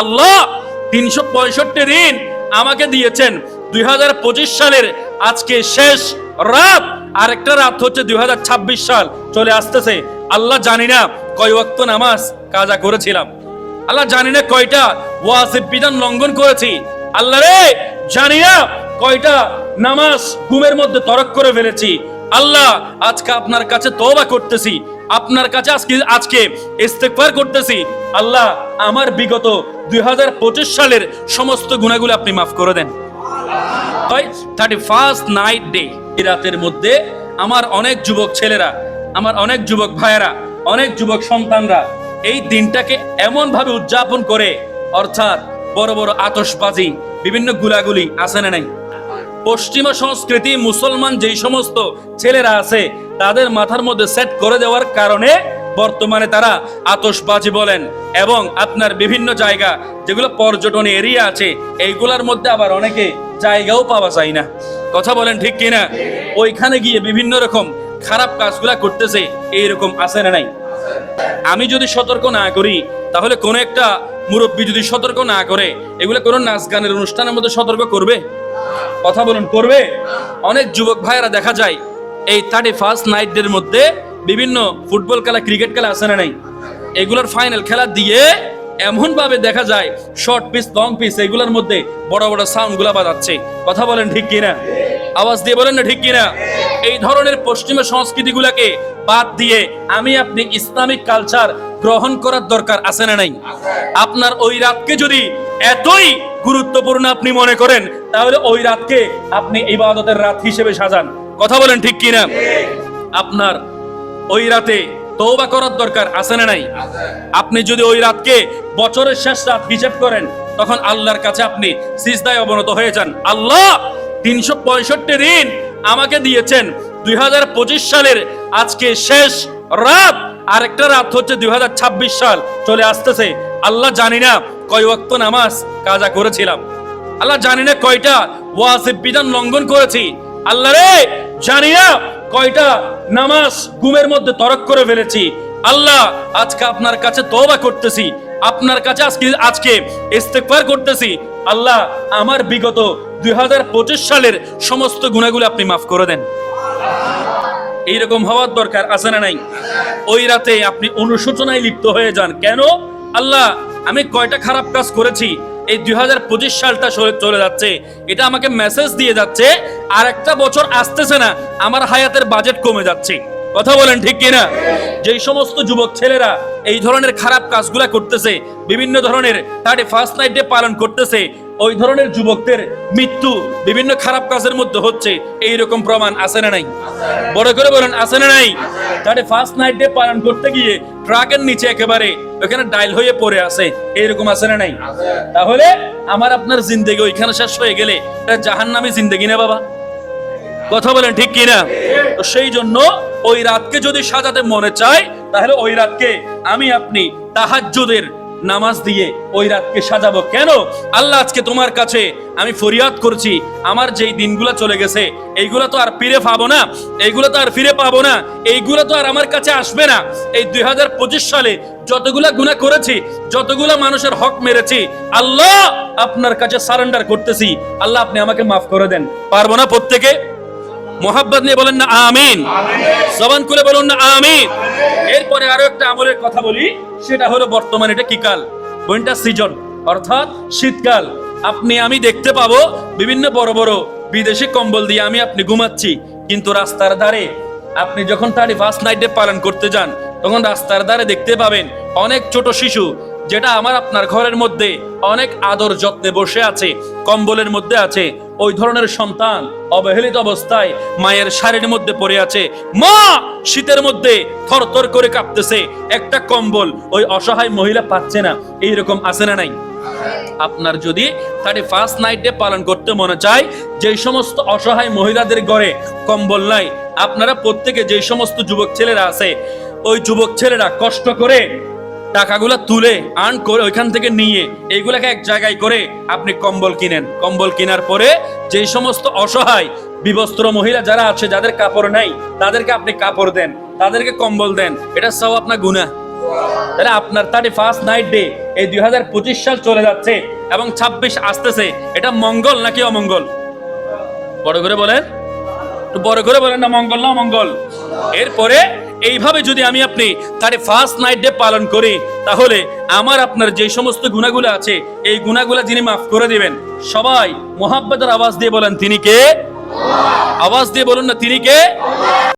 আল্লাহ তিনশো পঁয়ষট্টি দিন আমাকে দিয়েছেন। দুই হাজার পঁচিশ সালের আজকে শেষ রাত, আরেকটা রাত হচ্ছে দুই হাজার ছাব্বিশ সাল, চলে আসতেছে। আল্লাহ জানি না কয় ওয়াক্ত নামাজ কাজা করেছিলাম। আল্লাহ জানি না কয়টা ওয়াজিব বিধান লঙ্ঘন করেছি। আল্লাহ রে, জানি না কয়টা নামাজ ঘুমের মধ্যে তরক করে ফেলেছি। আল্লাহ, আজকে আপনার কাছে তওবা করতেছি। আপনার কাছে আজকে আজকে ইস্তেগফার করতেছি। আল্লাহ আমার বিগত দুই সালের সমস্ত গুণাগুলো আপনি মাফ করে দেন। থার্টি ফার্স্ট নাইট ডে রাতের মধ্যে আমার অনেক যুবক ছেলেরা, আমার অনেক যুবক ভাইয়েরা, অনেক যুবক সন্তানরা এই দিনটাকে এমন ভাবে উদযাপন করে, অর্থাৎ বড় বড় আতশবাজি, বিভিন্ন গুলাগুলি আছে না নাই? পশ্চিমা সংস্কৃতি, মুসলমান যেই সমস্ত ছেলেরা আছে তাদের মাথার মধ্যে সেট করে দেওয়ার কারণে বর্তমানে তারা আতশবাজি বলেন এবং আপনার বিভিন্ন জায়গা, যেগুলো পর্যটন এরিয়া আছে, এইগুলার মধ্যে আবার অনেকে জায়গাও পাওয়া যায় না। কথা বলেন ঠিক কিনা? ওইখানে গিয়ে বিভিন্ন রকম খারাপ কাজগুলা করতেছে, এইরকম আছে না নাই? আমি যদি সতর্ক না করি, তাহলে কোন একটা মুরব্বী যদি সতর্ক না করে, এগুলো কোনো নাচ গানের অনুষ্ঠানের মধ্যে সতর্ক করবে? কথা বলুন, করবে? অনেক যুবক ভাইয়েরা দেখা যায় এই থার্টি ফার্স্ট নাইটদের মধ্যে বিভিন্ন ফুটবল খেলা ক্রিকেট খেলা আছে না নাই? এগুলোর ফাইনাল খেলা দিয়ে এমন ভাবে দেখা যায় শর্ট পিস লং পিস এগুলোর মধ্যে বড় বড় সাউন্ডগুলা বাজাচ্ছে। কথা বলেন ঠিক কিনা? আওয়াজ দিয়ে বলেন না ঠিক কিনা? এই ধরনের পশ্চিমা সংস্কৃতিগুলাকে বাদ দিয়ে আমি আপনি ইসলামিক কালচার গ্রহণ করার দরকার আছে না নাই? আপনার ওই রাতকে যদি এতই গুরুত্বপূর্ণ আপনি মনে করেন, তাহলে ওই রাতকে আপনি ইবাদতের রাত হিসেবে সাজান। কথা বলেন ঠিক কিনা? আপনার ওই রাতে তওবা করার দরকার আছে না নাই? আপনি যদি ওই রাতকে বছরের শেষ রাত হিসেব করেন, তখন আল্লাহর কাছে আপনি সিজদায় অবনত হয়ে যান। আল্লাহ তিনশো পঁয়ষট্টি দিন আমাকে দিয়েছেন দুই সালের আজকে শেষ রাত। আরেকটা রাত হচ্ছে দুই হাজার ছাব্বিশ সাল। চলে আসতেছে। আল্লাহ জানি না কয় ওয়াক্ত নামাজ কাজা করেছিলাম। আল্লাহ জানি না কয়টা ওয়াজিব বিধান লঙ্ঘন করেছি। আল্লাহ রে জানি না কয়টা নামাজ ঘুমের মধ্যে তরক করে ফেলেছি। আল্লাহ, আজকে আপনার কাছে তওবা করতেছি। আপনার কাছে আজকে আজকে ইস্তেগফার করতেছি। আল্লাহ, আমার বিগত দুই হাজার পঁচিশ সালের সমস্ত গুণাগুলো আপনি মাফ করে দেন। এইরকম হওয়ার দরকার আছে না নাই? ওই রাতে আপনি অনুশোচনায় লিপ্ত হয়ে যান। কেন? আল্লাহ, আমি কয়টা খারাপ কাজ করেছি। এই দুই হাজার পঁচিশ সালটা চলে যাচ্ছে। এটা আমাকে মেসেজ দিয়ে যাচ্ছে আর একটা বছর আসতেছে না আমার হায়াতের বাজেট কমে যাচ্ছে। কথা বলেন ঠিক কিনা? যেই সমস্ত যুবক ছেলেরা এই ধরনের খারাপ কাজগুলা করতেছে বিভিন্ন ধরনের থার্টি ফার্স্ট নাইট ডে পালন করতেছে ওই ধরনের যুবকদের মৃত্যু বিভিন্ন খারাপ কাজের মধ্যে হচ্ছে এই রকম প্রমাণ আছে না নাই? বড় করে বলেন আছে না নাই? তাহলে ফার্স্ট নাইট ডে পালন করতে গিয়ে ট্রাকের নিচে একেবারে ওখানে ডাইল হয়ে পড়ে আছে এইরকম আছে না নাই? তাহলে আমার আপনার জিন্দেগি ওইখানে শেষ হয়ে গেলে এটা জাহান্নামী জিন্দেগি না বাবা? কথা বলেন ঠিক কিনা? তো সেই জন্য ওই রাতকে যদি সাজাতে মনে চায়, তাহলে ওই রাতকে আমি আপনি তাহাজ্জুদের নামাজ দিয়ে ওই রাতকে সাজাবো। কেন? আল্লাহ আজকে তোমার কাছে আমি ফরিয়াদ করছি। আমার যেই দিনগুলো চলে গেছে, এইগুলো তো আর ফিরে পাবো না। এইগুলো তো আর ফিরে পাবো না। এইগুলো তো আর আমার কাছে আসবে না। এই দুই হাজার পঁচিশ সালে যতগুলা গুনাহ করেছি, যতগুলা মানুষের হক মেরেছি, আল্লাহ আপনার কাছে সারেন্ডার করতেছি। আল্লাহ আপনি আমাকে মাফ করে দেন। পারব না প্রত্যেকে? মোহাব্বত নিয়ে বলেন না আমিন। জবান খুলে বলুন না আমিন। এরপরে আরও একটা আমলের কথা বলি সেটা হলো বর্তমানে এটা কি কাল? উইন্টার সিজন অর্থাৎ শীতকাল। আপনি আমি দেখতে পাবো বিভিন্ন বড় বড় বিদেশি কম্বল দিয়ে আমি আপনি ঘুমাচ্ছি কিন্তু রাস্তার ধারে আপনি যখন থার্টি ফার্স্ট নাইট ডে পালন করতে যান তখন রাস্তার ধারে দেখতে পাবেন অনেক ছোট শিশু যেটা আমার আপনার ঘরের মধ্যে অনেক আদর যত্নে বসে আছে কম্বলের মধ্যে আছে। ওই ধরনের সন্তান অবহেলিত অবস্থায় মায়ের শাড়ির মধ্যে পড়ে আছে। মা শীতের মধ্যে থরথর করে কাঁপতেছে। একটা কম্বল ওই অসহায় মহিলা পাচ্ছে না। এইরকম আছে না নাই? আপনার যদি থার্টি ফার্স্ট নাইট ডে পালন করতে মনে চায়, যেই সমস্ত অসহায় মহিলাদের ঘরে কম্বল নাই, আপনারা প্রত্যেকে যেই সমস্ত যুবক ছেলেরা আছে, ওই যুবক ছেলেরা কষ্ট করে টাকাগুলা তুলে আর্ন করে ওইখান থেকে নিয়ে এইগুলাকে এক জায়গায় করে আপনি কম্বল কিনেন। কম্বল কেনার পরে যেই সমস্ত অসহায়, বিবস্ত্র মহিলা যারা আছে, যাদের কাপড় নাই, তাদেরকে আপনি কাপড় দেন, তাদেরকে কম্বল দেন। এটা সব আপনার গুণা তাহলে আপনার থার্টি ফার্স্ট নাইট ডে এই দুই হাজার পঁচিশ সাল চলে যাচ্ছে এবং ছাব্বিশ আসতেছে। এটা মঙ্গল নাকি অমঙ্গল? বড় করে বলেন। বড় করে বলেন না, মঙ্গল না অমঙ্গল? এরপরে এইভাবে যদি আমি আপনি তার ফার্স্ট নাইট ডে পালন করি, তাহলে আমার আপনার যে সমস্ত গুণাগুলো আছে, এই গুণাগুলো যিনি মাফ করে দিবেন। সবাই মোহাব্বতের আওয়াজ দিয়ে বলেন, তিনি কে? আওয়াজ দিয়ে বলুন না, তিনি কে?